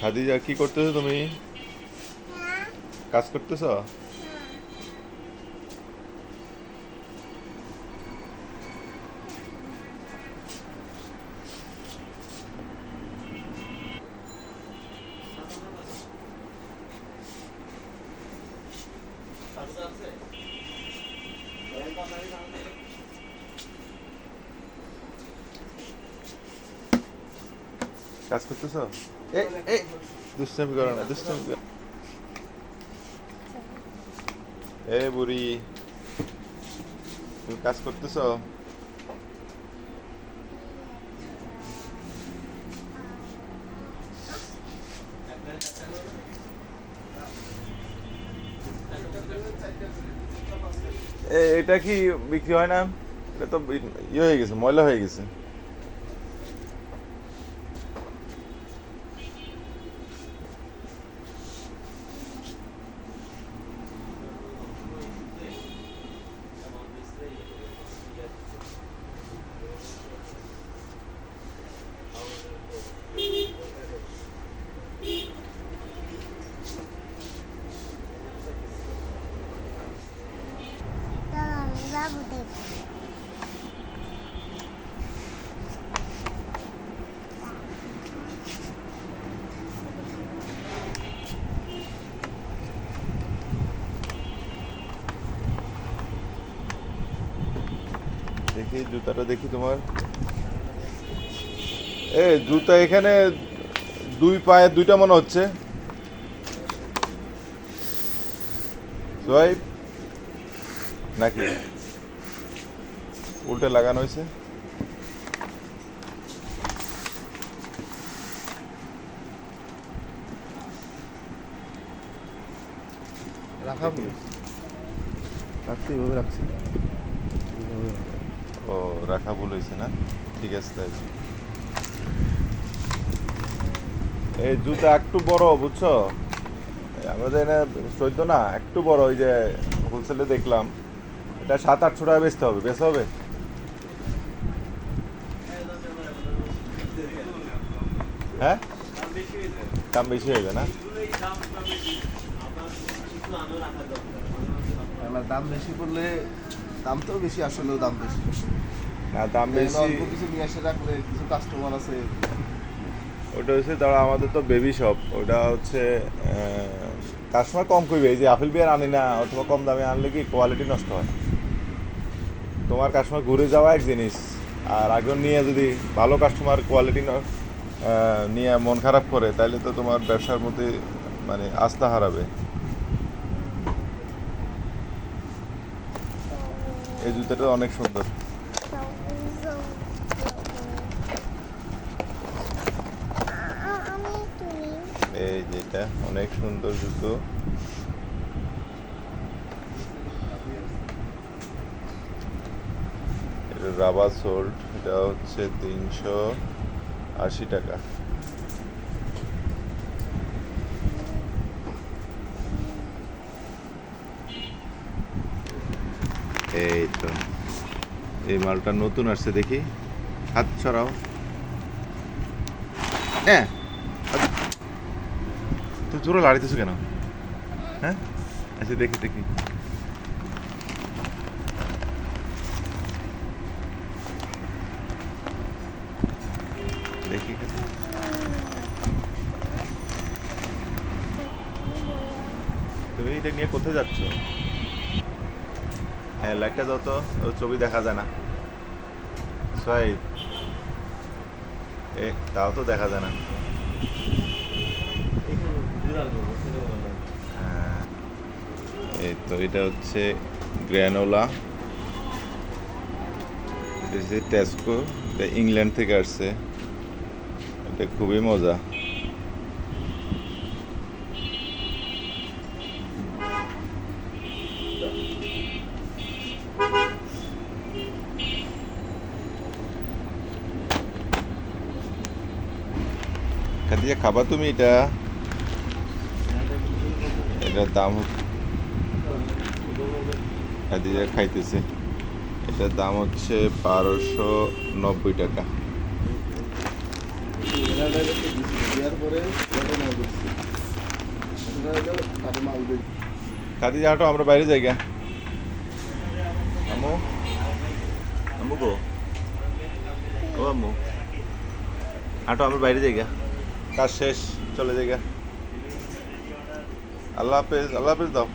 খাদিজা কি করতেছো তুমি? কাজ করতেছো? কাজ করতেছো? দুষ্টামি করো না, দুষ্টামি এ, বুড়ি, তুমি কাজ করতেছো? এটা কি বিক্রি হয় না? এটা তো ইয়ে হয়ে গেছে, ময়লা হয়ে গেছে। দেখি জুতাটা দেখি তোমার। এ জুতা এখানে দুই পায়ে দুইটা মনে হচ্ছে। সোয়াইপ নাকি? উল্টে লাগানো হয়েছে। রাখা রাখছি রাখছি। ও, রাখা ভুল হয়েছে না? ঠিক আছে, তাই এই জুতা একটু বড়, বুঝছ? আমাদের এখানে চোদ্দ না, একটু বড়, ওই যে হোলসেলে দেখলাম। এটা সাত আটশো টাকা বেচতে হবে বেচতে হবে? হ্যাঁ? দাম বেশি হয়ে না? দাম বেশি পড়লে দাম তো বেশি আসলেও দাম বেশি। না দাম বেশি। অল্প কিছু নিয়ে এসে রাখলে কিছু কাস্টমার আছে। ওটা হচ্ছে ধরো আমাদের তো বেবি শপ ওটা হচ্ছে কাস্টমার কম করবে এই যে আপেল বিয়ার আনি না অথবা কম দামে আনলে কি কোয়ালিটি নষ্ট হয়? তোমার কাস্টমার ঘুরে যাওয়া এক জিনিস আর একজন নিয়ে যদি ভালো কাস্টমার কোয়ালিটি নিয়ে মন খারাপ করে তাহলে তো তোমার ব্যবসার মধ্যে মানে আস্থা হারাবে। এই জুতাটা অনেক সুন্দর। এই যেটা অনেক সুন্দর জুতো। এটা রাবার সোল্ড, এটা হচ্ছে তিনশো আশি টাকা। এই তো এই মালটা নতুন আসছে দেখি। হাত ছড়াও হ্যাঁ। তুই জোরে লাড়িতেছো কেন? হ্যাঁ? আচ্ছা দেখি। দেখি। দেখি। তুমি এটা নিয়ে কোথায় যাচ্ছ? হ্যাঁ লাইটটা দাও তো, ওর ছবি দেখা যায় না। সাইড এ, তাও তো দেখা যায় না। হ্যাঁ। এই তো, এটা হচ্ছে গ্র্যানোলা টেস্কো এটা ইংল্যান্ড থেকে আসছে। এটা খুবই মজা। খাদিজা খাবা তুমি এটা। এটার দাম খাদিজা খাইতেছে। এটার দাম হচ্ছে বারোশো নব্বই টাকা। কাদি যাওয়াটা আমরা বাইরে যাই গা। আম্মু। আম্মু গো। ও আম্মু। হাঁটো, আমরা বাইরে যাই গা। কাজ শেষ চলে যাই আল্লাহ হাফেজ আল্লাহ হাফেজ দাও।